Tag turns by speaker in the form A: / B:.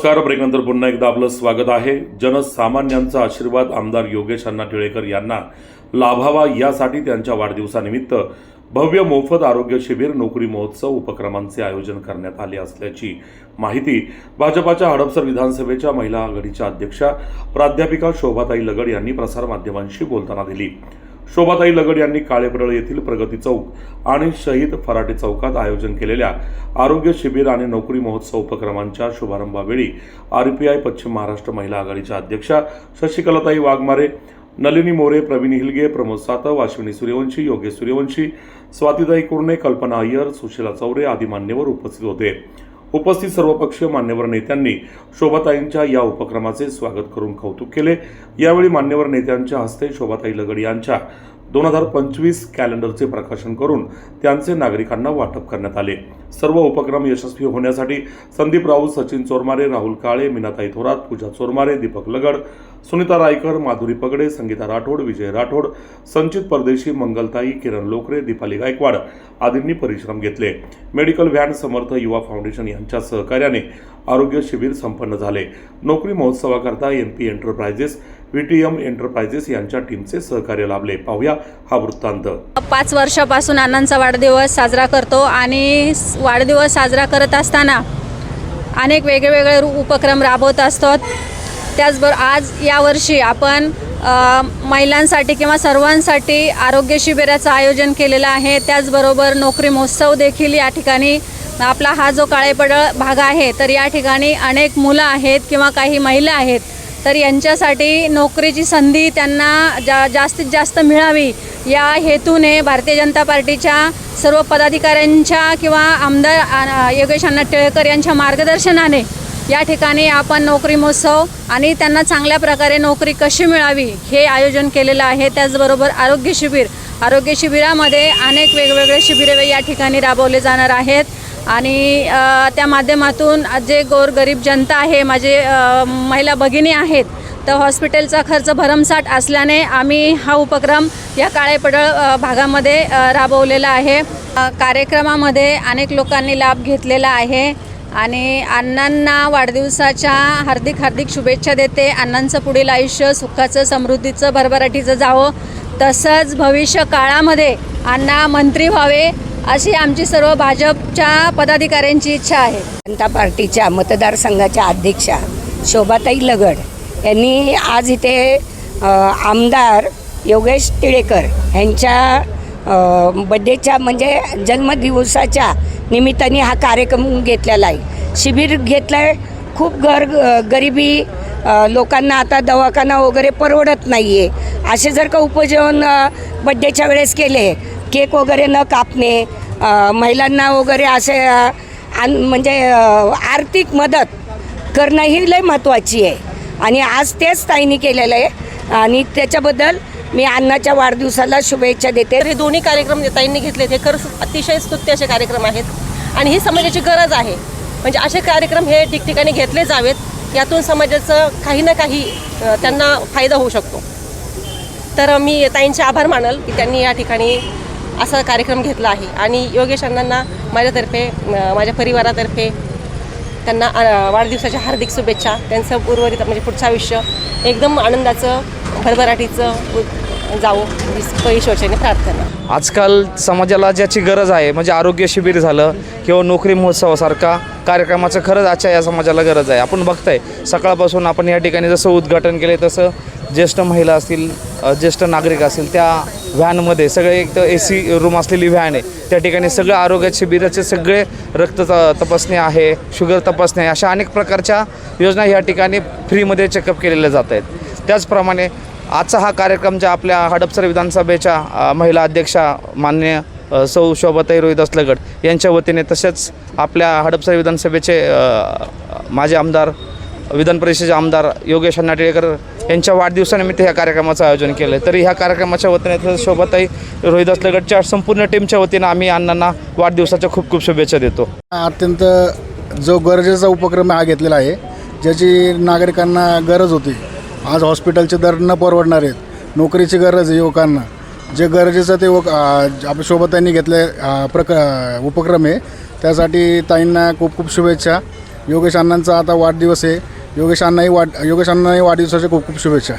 A: नमस्कार. ब्रेकनंतर पुन्हा एकदा आपलं स्वागत आहे. जनसामान्यांचा आशीर्वाद आमदार योगेश अण्णा टिळेकर यांना लाभावा यासाठी त्यांच्या वाढदिवसानिमित्त भव्य मोफत आरोग्य शिबिर नोकरी महोत्सव उपक्रमांचे आयोजन करण्यात आले असल्याची माहिती भाजपाच्या हडपसर विधानसभेच्या महिला आघाडीच्या अध्यक्षा प्राध्यापिका शोभाताई लगड यांनी प्रसारमाध्यमांशी बोलताना दिली. शोभाताई लगड यांनी काळेपडळ येथील प्रगती चौक आणि शहीद फराटे चौकात आयोजन केलेल्या आरोग्य शिबिर आणि नोकरी महोत्सव उपक्रमांच्या शुभारंभावेळी आरपीआय पश्चिम महाराष्ट्र महिला आघाडीच्या अध्यक्षा शशिकलाताई वाघमारे नलिनी मोरे प्रवीण हिलगे प्रमोद सातव अश्विनी सूर्यवंशी योगेश सूर्यवंशी स्वातीताई कुर्णे कल्पना अय्यर सुशीला चौरे आदी मान्यवर उपस्थित होते. उपस्थित सर्वपक्षीय मान्यवर नेत्यांनी शोभाताईंच्या या उपक्रमाचे स्वागत करून कौतुक केले. यावेळी मान्यवर नेत्यांच्या हस्ते शोभाताई लगड यांच्या दोन हजार पंचवीस कॅलेंडरचे प्रकाशन करून त्यांचे नागरिकांना वाटप करण्यात आले. सर्व उपक्रम यशस्वी होण्यासाठी संदीप राऊत सचिन चोरमारे राहुल काळे मीनाताई थोरात पूजा चोरमारे दीपक लगड सुनीता रायकर माधुरी पगडे संगीता राठोड विजय राठोड संचित परदेशी मंगलताई किरण लोकरे दीपाली गायकवाड आदींनी परिश्रम घेतले. मेडिकल व्हॅन समर्थ युवा फाउंडेशन यांच्या सहकार्याने आरोग्य शिबिर संपन्न झाले. नोकरी महोत्सवाकरता N P enterprises VTM enterprises यांच्या टीमचे सहकार्य लाभले. पाहूया हा वृत्तांत.
B: पाच वर्षापासून अण्णांचा वाढदिवस साजरा करतो आणि वाढदिवस साजरा करत असताना अनेक वेगवेगळे रू- उपक्रम राबवत असतो त्याचबरोबर आज यावर्षी आपण महिलांसाठी किंवा सर्वांसाठी आरोग्य शिबिराचं आयोजन केलेलं आहे. त्याचबरोबर नोकरी महोत्सव देखील या ठिकाणी आपला हा जो काळेपडळ भाग आहे तर या ठिकाणी अनेक मुलं आहेत किंवा काही महिला आहेत तर यांच्यासाठी नोकरीची संधी त्यांना जा जास्तीत जास्त मिळावी या हेतूने भारतीय जनता पार्टीच्या सर्व पदाधिकाऱ्यांच्या किंवा आमदार योगेश अण्णा टिळेकर यांच्या मार्गदर्शनाने या ठिकाणी आपण नोकरी महोत्सव आणि त्यांना चांगल्या प्रकारे नोकरी कशी मिळावी हे आयोजन केलेलं आहे. त्याचबरोबर आरोग्य शिबिर आरोग्य शिबिरामध्ये अनेक वेगवेगळे शिबिरे या ठिकाणी राबवले जाणार आहेत. आणि त्या माध्यमातून जे गोरगरीब जनता आहे माझे महिला भगिनी आहेत तर हॉस्पिटलचा खर्च भरमसाठ असल्याने आम्ही हा उपक्रम या काळेपडळ भागामध्ये राबवलेला आहे. कार्यक्रमामध्ये अनेक लोकांनी लाभ घेतलेला आहे आणि अण्णांना वाढदिवसाच्या हार्दिक हार्दिक शुभेच्छा देते. अण्णांचं पुढील आयुष्य सुखाचं समृद्धीचं भरभराटीचं जावं. तसंच भविष्य काळामध्ये अण्णा मंत्री व्हावे. अशी आमची सर्व भाजपच्या पदाधिकाऱ्यांची इच्छा आहे.
C: जनता पार्टीच्या मतदारसंघाच्या अध्यक्षा शोभाताई लगड यांनी आज इथे आमदार योगेश टिळेकर यांच्या बड्डेच्या म्हणजे जन्मदिवसाच्या निमित्ताने हा कार्यक्रम घेतलेला आहे. शिबिर घेतलं आहे खूप घर गरिबी लोकांना आता दवाखाना वगैरे परवडत नाही आहे असे जर का उपजीवन बड्डेच्या वेळेस केले केक वगैरे न कापणे महिलांना वगैरे असे आन म्हणजे आर्थिक मदत करणं ही लय महत्त्वाची आहे. आणि आज तेच ताईंनी केलेलं आहे. आणि त्याच्याबद्दल मी अण्णाच्या वाढदिवसाला शुभेच्छा देते.
D: हे दोन्ही कार्यक्रम ताईंनी घेतले ते खरंच अतिशय स्तुत्य असे कार्यक्रम आहेत. आणि ही समाजाची गरज आहे. म्हणजे असे कार्यक्रम हे ठिकठिकाणी घेतले जावेत. यातून समाजाचं काही ना काही त्यांना फायदा होऊ शकतो. तर मी ताईंचे आभार मानल की त्यांनी या ठिकाणी असा कार्यक्रम घेतला आहे. आणि योगेश अण्णांना माझ्यातर्फे माझ्या परिवारातर्फे त्यांना वाढदिवसाच्या हार्दिक शुभेच्छा. त्यांचं उर्वरित म्हणजे पुढचं आयुष्य एकदम आनंदाचं भरभराटीचं उ- जावो ईश्वरच्याने प्रार्थना.
E: आजकाल समाजाला ज्याची गरज आहे म्हणजे आरोग्य शिबिर झालं किंवा नोकरी महोत्सवासारखा कार्यक्रमाचं खरंच आजच्या या समाजाला गरज आहे. आपण बघताय सकाळपासून आपण या ठिकाणी जसं उद्घाटन केलं तसं ज्येष्ठ महिला असतील ज्येष्ठ नागरिक असतील त्या व्हॅनमध्ये सगळे एक तर ए सी रूम असलेली व्हॅन आहे. त्या ठिकाणी सगळं आरोग्य शिबिराचे सगळे रक्त त- तपासणी आहे शुगर तपासणी आहे अशा अनेक प्रकारच्या योजना या ठिकाणी फ्रीमध्ये चेकअप केलेल्या जात आहेत. त्याचप्रमाणे आजचा हा कार्यक्रम ज्या आपल्या हडपसर विधानसभेच्या महिला अध्यक्षा मान्य सौ शोभाताई रोहिदास लगड यांच्या वतीने तसेच आपल्या हडपसर विधानसभेचे माझे आमदार विधान परिषदेचे आमदार योगेश नाटेकर यांच्या वाढदिवसानिमित्त ह्या कार्यक्रमाचं आयोजन केलं आहे तरी ह्या कार्यक्रमाच्या वतीने तसंच शोभाताई रोहिदास लगडच्या संपूर्ण टीमच्या वतीनं आम्ही अण्णांना वाढदिवसाच्या खूप खूप शुभेच्छा देतो.
F: अत्यंत जो गरजेचा उपक्रम हा घेतलेला आहे ज्याची नागरिकांना गरज होती. आज हॉस्पिटलचे दर न परवडणार आहेत. नोकरीची गरज आहे युवकांना. जे गरजेचं ते व आपल्या सोबतांनी घेतले प्रक उपक्रम आहे त्यासाठी ताईंना खूप खूप शुभेच्छा. योगेश अण्णांचा आता वाढदिवस आहे. योगेश अण्णाही वाढ योगेश अण्णाही वाढदिवसाच्या खूप खूप शुभेच्छा.